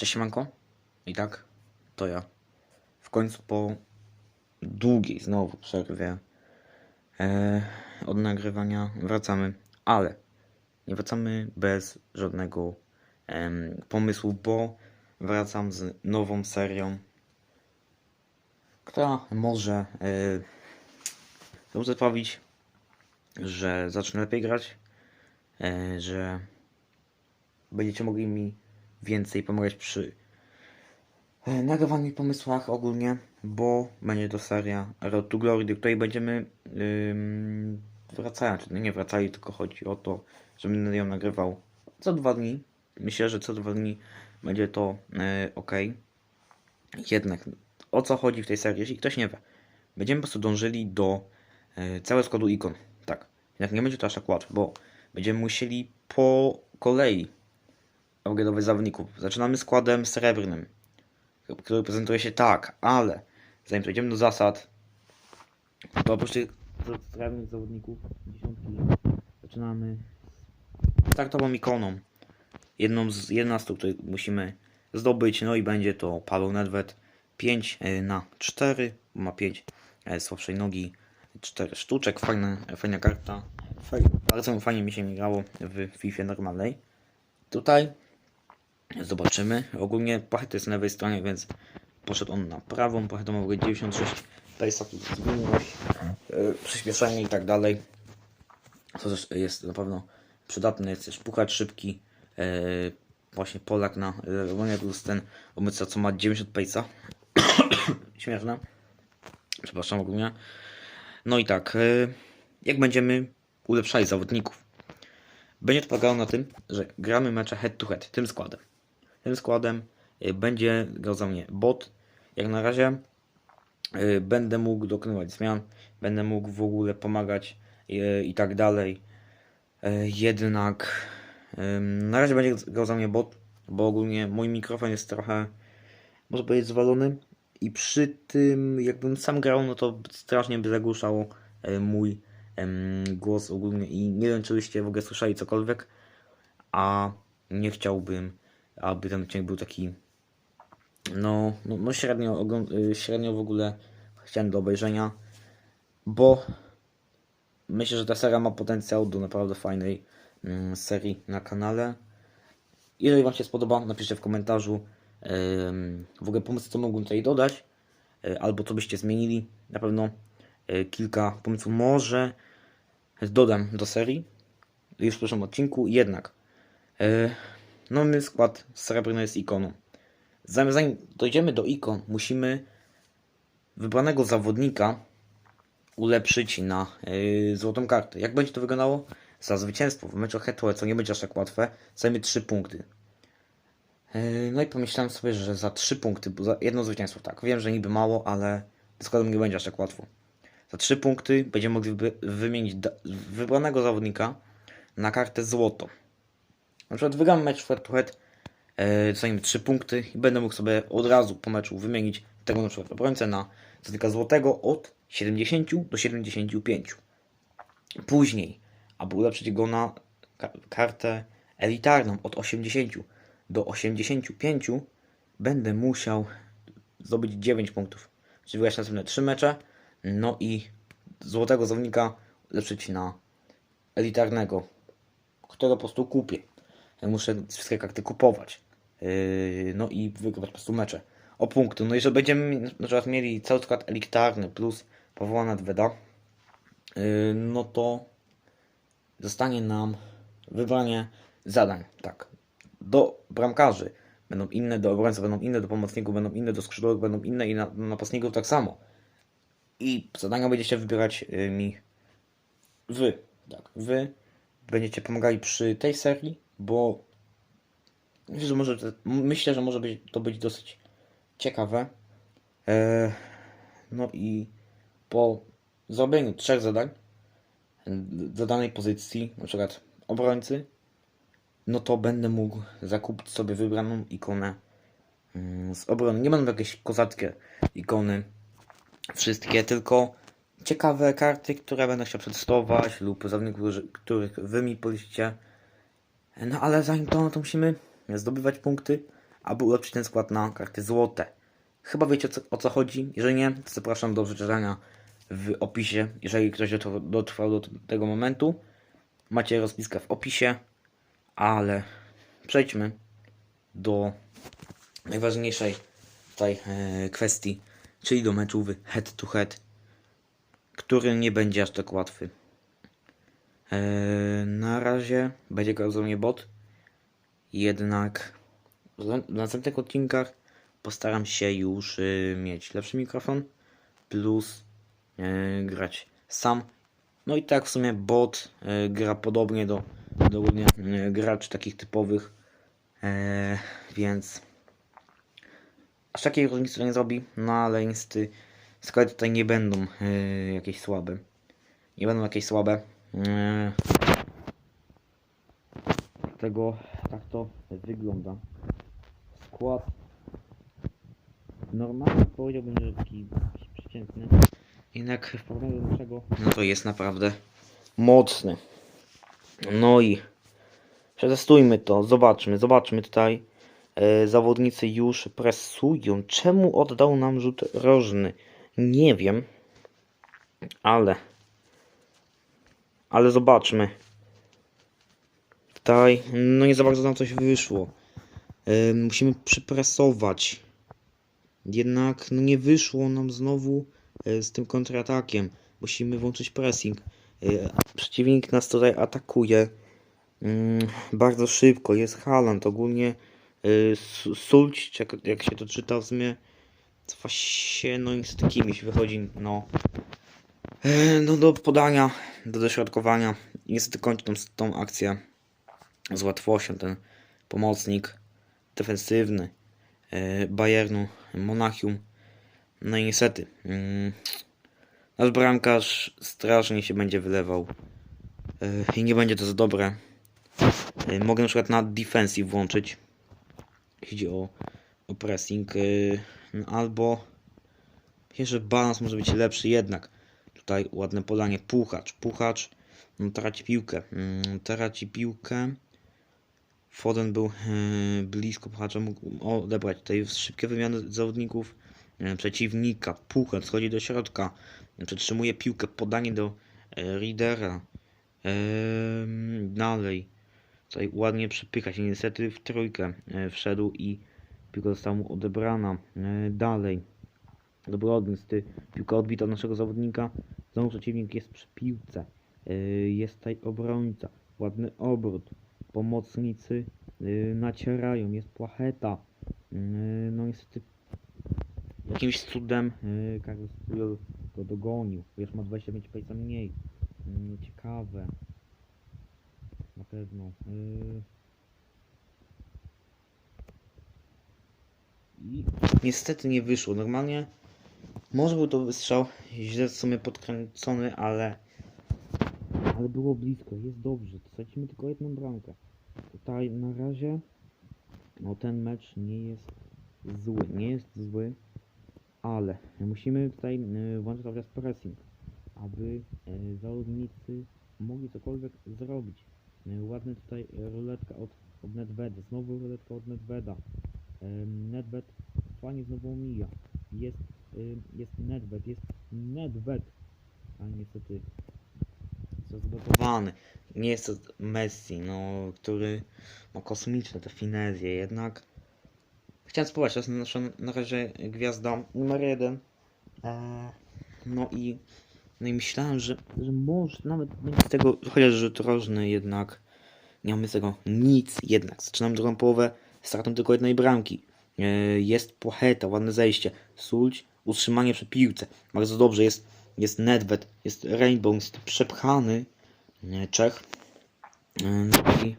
Cześć Manko. I tak, to ja. W końcu po długiej znowu przerwie e, od nagrywania wracamy, ale nie wracamy bez żadnego em, pomysłu, bo wracam z nową serią, która może e, sprawić, że zacznę lepiej grać, e, że będziecie mogli mi więcej pomagać przy e, nagrywaniu i pomysłach ogólnie, bo będzie to seria Road to Glory, do której będziemy ym, wracać. No nie wracali, tylko chodzi o to, że ją nagrywał co dwa dni. Myślę, że co dwa dni będzie to e, ok. Jednak o co chodzi w tej serii, jeśli ktoś nie wie, będziemy po prostu dążyli do e, całego składu ikon. Tak. Jednak nie będzie to aż tak łatwo, bo będziemy musieli po kolei upgrade'ować zawodników. Zaczynamy składem srebrnym, który prezentuje się tak, ale zanim przejdziemy do zasad, to oprócz tych srebrnych zawodników, dziesiątki, zaczynamy z startową ikoną. Jedną z 11, której musimy zdobyć, no i będzie to Paweł Nedved 5 na 4, bo ma 5 słabszej nogi, 4 sztuczek, fajna, fajna karta. Fajnie, bardzo fajnie mi się grało w FIFA normalnej. Tutaj Zobaczymy. Ogólnie pachet jest na lewej stronie, więc poszedł on na prawą. Pachet ma w ogóle 96 pace'a, tu zwinność, yy, przyspieszenie i tak dalej. Co też jest na pewno przydatne. Jest też puchacz szybki. Yy, właśnie Polak na yy, plus ten obmyca, co ma 90 pace'a. Śmieszne. Przepraszam ogólnie. No i tak. Yy, jak będziemy ulepszali zawodników? Będzie to polegało na tym, że gramy mecze head to head tym składem. Tym składem y, będzie grał za mnie bot. Jak na razie y, będę mógł dokonywać zmian, będę mógł w ogóle pomagać y, i tak dalej. Jednak na razie będzie grał za mnie bot, bo ogólnie mój mikrofon jest trochę, może powiedzieć, zwalony. I przy tym, jakbym sam grał, no to strasznie by zagłuszało mój głos ogólnie i nie wiem, czy byście w ogóle słyszeli cokolwiek, a nie chciałbym, aby ten odcinek był taki no, no, no średnio, y, średnio w ogóle chciałem do obejrzenia, bo myślę, że ta seria ma potencjał do naprawdę fajnej mm, serii na kanale. Jeżeli Wam się spodoba, napiszcie w komentarzu ym, w ogóle pomysły, co mógłbym tutaj dodać, y, albo co byście zmienili. Na pewno y, kilka pomysłów może dodam do serii już w przyszłym odcinku. Jednak yy, nowy skład srebrny jest ikoną. Zanim, dojdziemy do ikon, musimy wybranego zawodnika ulepszyć na yy, złotą kartę. Jak będzie to wyglądało? Za zwycięstwo w meczu head co nie będzie aż tak łatwe, zajmie 3 punkty. Yy, no i pomyślałem sobie, że za 3 punkty, bo za jedno zwycięstwo, tak, wiem, że niby mało, ale składem nie będzie aż tak łatwo. Za 3 punkty będziemy mogli wy wymienić wybranego zawodnika na kartę złoto. Na przykład wygram mecz head to head, e, dostaniemy 3 punkty i będę mógł sobie od razu po meczu wymienić tego na przykład obrońcę na zawodnika złotego od 70 do 75. Później, aby ulepszyć go na ka- kartę elitarną od 80 do 85, będę musiał zdobyć 9 punktów. Czyli wygrać następne 3 mecze, no i złotego zawodnika ulepszyć na elitarnego, którego po prostu kupię. Muszę wszystkie karty kupować. Yy, no i wygrywać po prostu mecze. O punkty. No i będziemy na przykład mieli cały skład elitarny plus powołana Dweda, yy, no to zostanie nam wybranie zadań. Tak. Do bramkarzy będą inne, do obrońców będą inne, do pomocników będą inne, do skrzydłowych będą inne i na, napastników tak samo. I zadania będziecie wybierać y, mi wy. Tak, wy będziecie pomagali przy tej serii, bo że może, myślę, że może być, to być dosyć ciekawe. E, no i po zrobieniu trzech zadań do danej pozycji, na przykład obrońcy, no to będę mógł zakupić sobie wybraną ikonę mm, z obrony. Nie będą jakieś kozackie ikony, wszystkie, tylko ciekawe karty, które będę chciał przetestować lub zawodników, których wy mi polecicie. No ale zanim to, no to musimy zdobywać punkty, aby ulepszyć ten skład na karty złote. Chyba wiecie o co, o co chodzi. Jeżeli nie, to zapraszam do przeczytania w opisie. Jeżeli ktoś dotrwał, do tego momentu, macie rozpiskę w opisie. Ale przejdźmy do najważniejszej tutaj e, kwestii, czyli do meczu head to head, który nie będzie aż tak łatwy. E, na razie będzie grał za mnie bot, jednak w na- w następnych odcinkach postaram się już y, mieć lepszy mikrofon, plus y, grać sam. No i tak w sumie bot y, gra podobnie do, do y, graczy takich typowych, e, więc aż takiej różnicy nie zrobi, no ale niestety składy tutaj nie będą jakieś słabe. Nie będą jakieś słabe. Dlatego tak to wygląda. Skład normalnie powiedziałbym, że taki przeciętny. Jednak w porównaniu do naszego, no to jest naprawdę mocny. No i przetestujmy to, zobaczmy, zobaczmy tutaj. E, zawodnicy już presują. Czemu oddał nam rzut rożny? Nie wiem, ale ale zobaczmy. Tutaj, no nie za bardzo nam coś wyszło. E, musimy przypresować. Jednak no nie wyszło nam znowu e, z tym kontratakiem. Musimy włączyć pressing. E, Przeciwnik nas tutaj atakuje mm, bardzo szybko. Jest Haaland. Ogólnie e, Su- Sulć, jak, się to czyta w sumie, cofa się no i z kimś wychodzi no, e, no do podania, do dośrodkowania. Niestety kończy tą, tą akcję z łatwością ten pomocnik defensywny e, Bayernu, Monachium. No i niestety, mm, nasz bramkarz strasznie się będzie wylewał e, i nie będzie to za dobre. E, mogę na przykład na defensive włączyć, jeśli chodzi o, o pressing, e, albo myślę, że balans może być lepszy jednak. Tutaj ładne podanie, puchacz, puchacz, no, traci piłkę, mm, traci piłkę. Foden był e, blisko puchacza, mógł odebrać tutaj szybkie wymiany zawodników e, przeciwnika. Puchacz schodzi do środka, przetrzymuje piłkę, podanie do e, Readera. Ehm, dalej, tutaj ładnie przepycha się, niestety w trójkę wszedł i piłka została mu odebrana. Dalej, Dobrodny, niestety piłka odbita od naszego zawodnika. Znowu przeciwnik jest przy piłce. E, jest tutaj obrońca, ładny obrót pomocnicy y, nacierają, jest płacheta. Y, no niestety jakimś cudem y, Puyol go dogonił. Wiesz, ma 25 pace'a mniej. Y, ciekawe. Na pewno. Y. I niestety nie wyszło. Normalnie może był to wystrzał źle w sumie podkręcony, ale ale było blisko, jest dobrze. Stracimy tylko jedną bramkę. Tutaj na razie no ten mecz nie jest zły, nie jest zły, ale musimy tutaj y, włączyć czas pressing, aby y, zawodnicy mogli cokolwiek zrobić. Y, Ładny tutaj ruletka od, od Nedveda, znowu ruletka od Nedveda. Nedved fajnie znowu omija. Jest, jest Nedved, jest Nedved, a niestety jest zblokowany. Nie jest to Messi, no, który ma kosmiczne te finezje, jednak chciałem spróbować, to jest na razie gwiazda numer jeden. Eee, no i no i myślałem, że, że może nawet będzie z tego chociaż rzut rożny, jednak nie mamy z tego nic, jednak zaczynam drugą połowę stratą tylko jednej bramki. Eee, jest Płacheta, ładne zejście, Sulć, utrzymanie przy piłce, bardzo dobrze, jest, jest Nedved, jest Rainbow, jest przepchany nie, Czech. E, No i,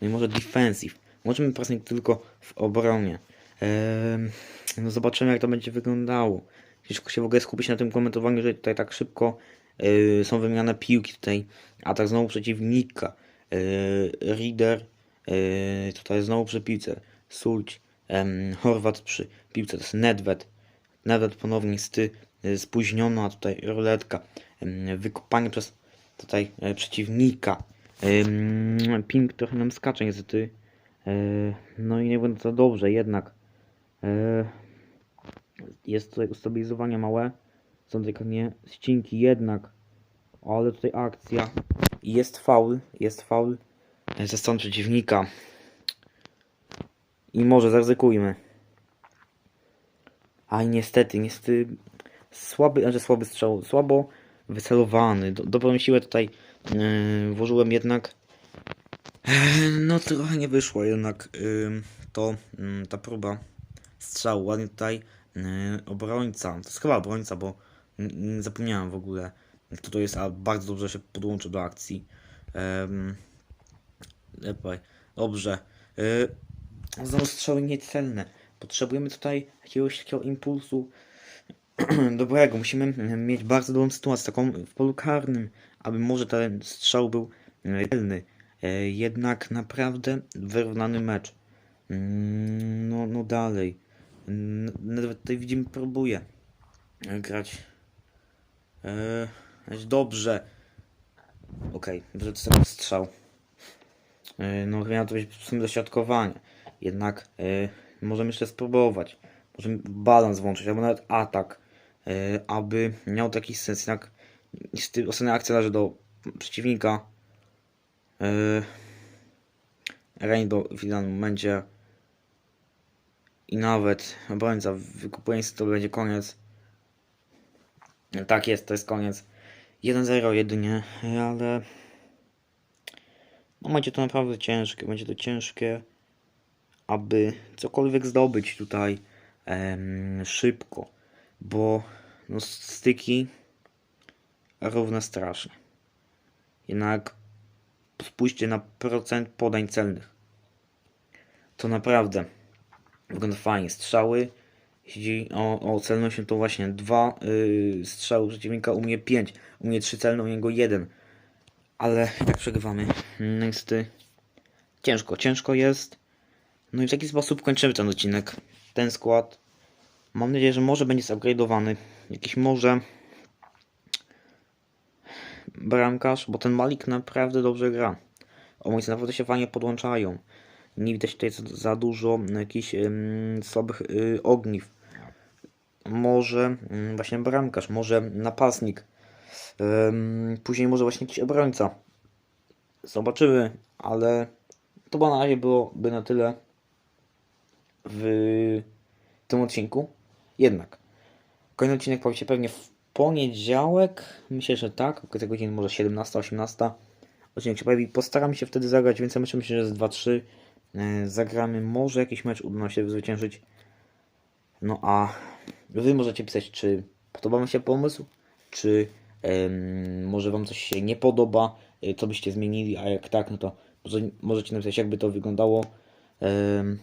no i może defensive. Możemy pressing tylko w obronie. Ehm, no zobaczymy jak to będzie wyglądało. Jeśli się w ogóle skupić na tym komentowaniu, że tutaj tak szybko e, są wymieniane piłki tutaj. Atak znowu przeciwnika. E, Reader e, tutaj znowu przy piłce. Sulć. em, Horvat przy piłce. To jest Nedved. Nedved ponownie sty, spóźniona tutaj ruletka. Wykopanie przez tutaj e, przeciwnika. Ping trochę nam skacze niestety. E, no i nie będę to dobrze, jednak. E, jest tutaj ustabilizowanie małe. Są delikatnie ścinki, jednak. Ale tutaj akcja. Jest faul, jest faul ze strony przeciwnika. I może zaryzykujmy. A niestety, niestety słaby, znaczy słaby strzał, słabo wycelowany. Do, dobrą siłę tutaj yy, włożyłem jednak. Eee, No trochę nie wyszło jednak ym, to ym, ta próba strzału. Ładnie tutaj yy, obrońca. To jest chyba obrońca, bo yy, zapomniałem w ogóle kto to jest, a bardzo dobrze się podłączył do akcji. Lepiej. Dobrze. Yy, znowu strzały niecelne. Potrzebujemy tutaj jakiegoś takiego impulsu dobrego. Musimy mieć bardzo dobrą sytuację, taką w polu karnym, aby może ten strzał był celny. E, Jednak naprawdę wyrównany mecz. Mm, No, no dalej. Nawet tutaj widzimy, próbuje grać. E, dobrze. Okej, okay, jest strzał. E, No miało to być w sumie doświadkowanie. Jednak możemy jeszcze spróbować. Możemy balans włączyć, albo nawet atak, e, aby miał taki sens. Jednak ostatnia akcja należy do przeciwnika. E, Rainbow w danym momencie. I nawet obrońca wykupuje to będzie koniec. Tak jest, to jest koniec. 1-0 jedynie, ale no będzie to naprawdę ciężkie, będzie to ciężkie, aby cokolwiek zdobyć tutaj em, szybko, bo no, styki równe strasznie. Jednak spójrzcie na procent podań celnych. To naprawdę wygląda fajnie. Strzały, jeśli o, o celność, to właśnie dwa yy, strzały przeciwnika, u mnie 5, u mnie 3 celne, u niego 1. Ale jak przegrywamy, no niestety ciężko, ciężko jest. No i w taki sposób kończymy ten odcinek. Ten skład. Mam nadzieję, że może będzie zupgrade'owany. Jakiś może bramkarz, bo ten Malik naprawdę dobrze gra. Obrońcy naprawdę się fajnie podłączają. Nie widać tutaj za, dużo jakichś ym, słabych y, ogniw. Może ym, właśnie bramkarz, może napastnik. Ym, później może właśnie jakiś obrońca. Zobaczymy, ale to na razie byłoby na tyle w tym odcinku. Jednak kolejny odcinek pojawi się pewnie w poniedziałek. Myślę, że tak. Około tej godziny może 17-18. Odcinek się pojawi. Postaram się wtedy zagrać więcej meczów. Myślę, że z 2-3 e, zagramy. Może jakiś mecz uda nam się zwyciężyć. No a wy możecie pisać, czy podoba wam się pomysł, czy może wam coś się nie podoba, e, co byście zmienili, a jak tak, no to może, możecie napisać, jakby to wyglądało. Em,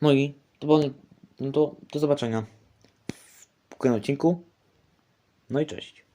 no i to było, no to do zobaczenia w kolejnym odcinku. No i cześć.